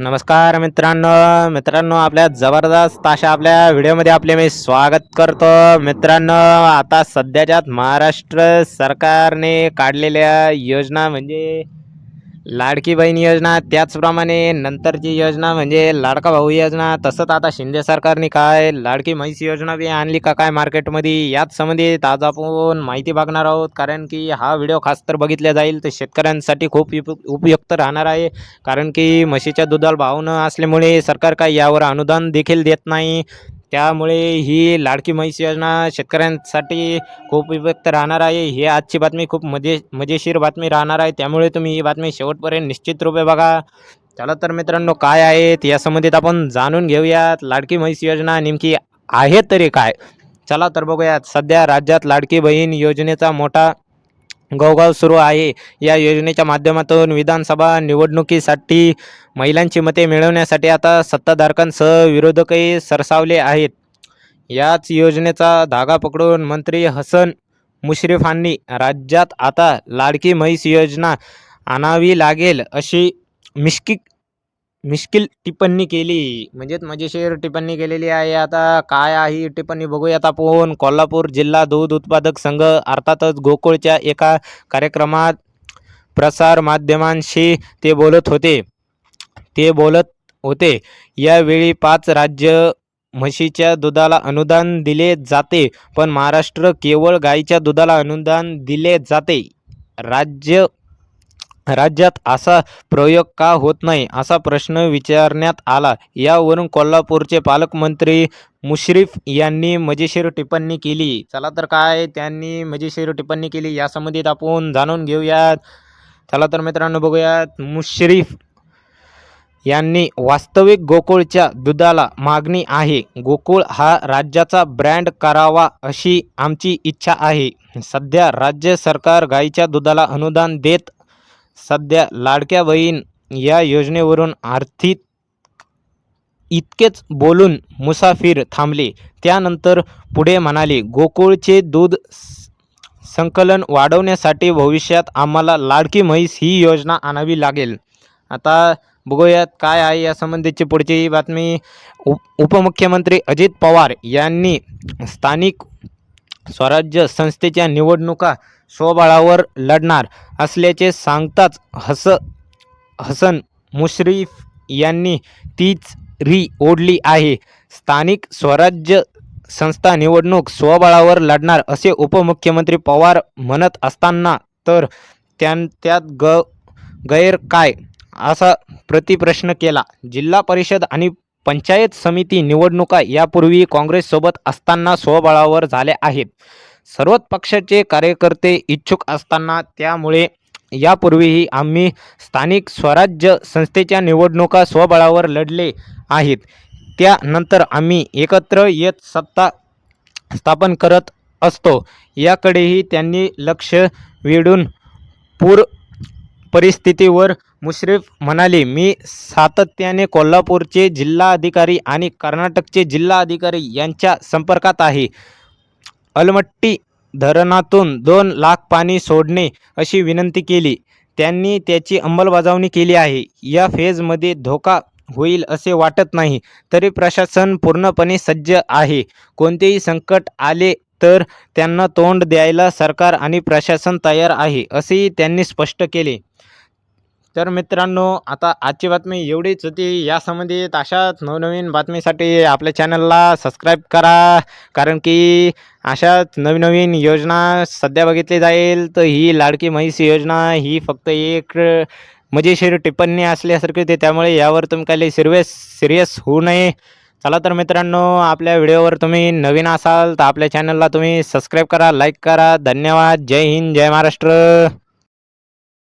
नमस्कार मित्रांनो मित्रांनो आपल्या जबरदस्त अशा आपल्या व्हिडिओमध्ये आपले मी स्वागत करतो. मित्रांनो आता सध्याच्यात महाराष्ट्र सरकारने काढलेल्या योजना म्हणजे लाडकी बहीण योजना त्याचप्रमाणे नंतरची योजना म्हणजे लाडका भाऊ योजना तसंच आता शिंदे सरकारने काय लाडकी म्हैस योजना बी आणली का काय मार्केटमध्ये याच संबंधित आज आपण माहिती बघणार आहोत. कारण की हा व्हिडिओ खास तर बघितला जाईल तर शेतकऱ्यांसाठी खूप उप उपयुक्त राहणार आहे. कारण की म्हशीच्या दुधाला भाव न असल्यामुळे सरकार काय यावर अनुदान देखील देत नाही. त्यामुळे ही लाडकी म्हैस योजना शेतकऱ्यांसाठी खूप उपयुक्त राहणार आहे. ही आजची बातमी खूप मजे मजेशीर बातमी राहणार आहे. त्यामुळे तुम्ही ही बातमी शेवटपर्यंत निश्चित रूपे बघा. चला तर मित्रांनो काय आहेत या संबंधित आपण जाणून घेऊयात. लाडकी म्हैस योजना नेमकी आहे तरी काय? चला तर बघूयात. सध्या राज्यात लाडकी बहीण योजनेचा मोठा गवगाव सुरू आहे. या योजनेच्या माध्यमातून विधानसभा निवडणुकीसाठी महिलांची मते मिळवण्यासाठी आता सत्ताधारकांसह विरोधकही सरसावले आहेत. याच योजनेचा धागा पकडून मंत्री हसन मुश्रीफांनी राज्यात आता लाडकी म्हैस योजना आणावी लागेल अशी मिश्किक मिश्किल टिप्पणी केली. म्हणजेच मजेशीर टिप्पणी केलेली आहे. आता काय आहे ही टिप्पणी बघूयात आपण. कोल्हापूर जिल्हा दूध उत्पादक संघ अर्थातच गोकुळच्या एका कार्यक्रमात प्रसार माध्यमांशी ते बोलत होते. ते बोलत होते. यावेळी पाच राज्य म्हशीच्या दुधाला अनुदान दिले जाते पण महाराष्ट्र केवळ गाईच्या दुधाला अनुदान दिले जाते. राज्य राज्यात असा प्रयोग का होत नाही असा प्रश्न विचारण्यात आला. यावरून कोल्हापूरचे पालकमंत्री मुश्रीफ यांनी मजेशीर टिप्पणी केली. चला तर काय त्यांनी मजेशीर टिप्पणी केली या संबंधित आपण जाणून घेऊयात. चला तर मित्रांनो बघूयात. मुश्रीफ यांनी वास्तविक गोकुळच्या दुधाला मागणी आहे. गोकुळ हा राज्याचा ब्रँड करावा अशी आमची इच्छा आहे. सध्या राज्य सरकार गाईच्या दुधाला अनुदान देत सध्या लाडक्या बहीण या योजनेवरून आर्थिक इतकेच बोलून मुसाफिर थांबले. त्यानंतर पुढे म्हणाले गोकुळचे दूध स- संकलन वाढवण्यासाठी भविष्यात आम्हाला लाडकी म्हैस ही योजना आणावी लागेल. आता बघूयात काय आहे या संबंधीची पुढची बातमी. उप उपमुख्यमंत्री अजित पवार यांनी स्थानिक स्वराज्य संस्थेच्या निवडणुका स्वबळावर लढणार असल्याचे सांगताच हस हसन मुश्रीफ यांनी तीच री ओढली आहे. स्थानिक स्वराज्य संस्था निवडणूक स्वबळावर लढणार असे उपमुख्यमंत्री पवार म्हणत असताना तर त्यां त्यात ग गैर काय असा प्रतिप्रश्न केला. जिल्हा परिषद आणि पंचायत समिती निवडणुका यापूर्वी काँग्रेससोबत असताना स्वबळावर झाल्या आहेत. सर्वच पक्षाचे कार्यकर्ते इच्छुक असताना त्यामुळे यापूर्वीही आम्ही स्थानिक स्वराज्य संस्थेच्या निवडणुका स्वबळावर लढले आहेत. त्यानंतर आम्ही एकत्र येत सत्ता स्थापन करत असतो. याकडेही त्यांनी लक्ष वेधून पूर परिस्थितीवर मुश्रीफ म्हणाले मी सातत्याने कोल्हापूरचे जिल्हाधिकारी आणि कर्नाटकचे जिल्हाधिकारी यांच्या संपर्कात आहे. अलमट्टी धरणातून दोन लाख पाणी सोडणे अशी विनंती केली. त्यांनी त्याची अंमलबजावणी केली आहे. या फेजमध्ये धोका होईल असे वाटत नाही तरी प्रशासन पूर्णपणे सज्ज आहे. कोणतेही संकट आले तर त्यांना तोंड द्यायला सरकार आणि प्रशासन तयार आहे असेही त्यांनी स्पष्ट केले. तर मित्रांनो आता आजची बातमी एवढीच होती. या संबंधित अशाच नवनवीन बातमीसाठी आपल्या चॅनलला सबस्क्राईब करा. कारण की अशाच नवनवीन योजना सध्या बघितली जाईल तर ही लाडकी म्हैस योजना ही फक्त एक मजेशीर टिप्पणी असल्यासारखी होती. त्यामुळे यावर तुम्ही काही सिरियस सिरियस होऊ नये. चला तर मित्रांनो आपल्या व्हिडिओवर तुम्ही नवीन असाल तर आपल्या चॅनलला तुम्ही सबस्क्राईब करा लाईक करा. धन्यवाद. जय हिंद जय महाराष्ट्र.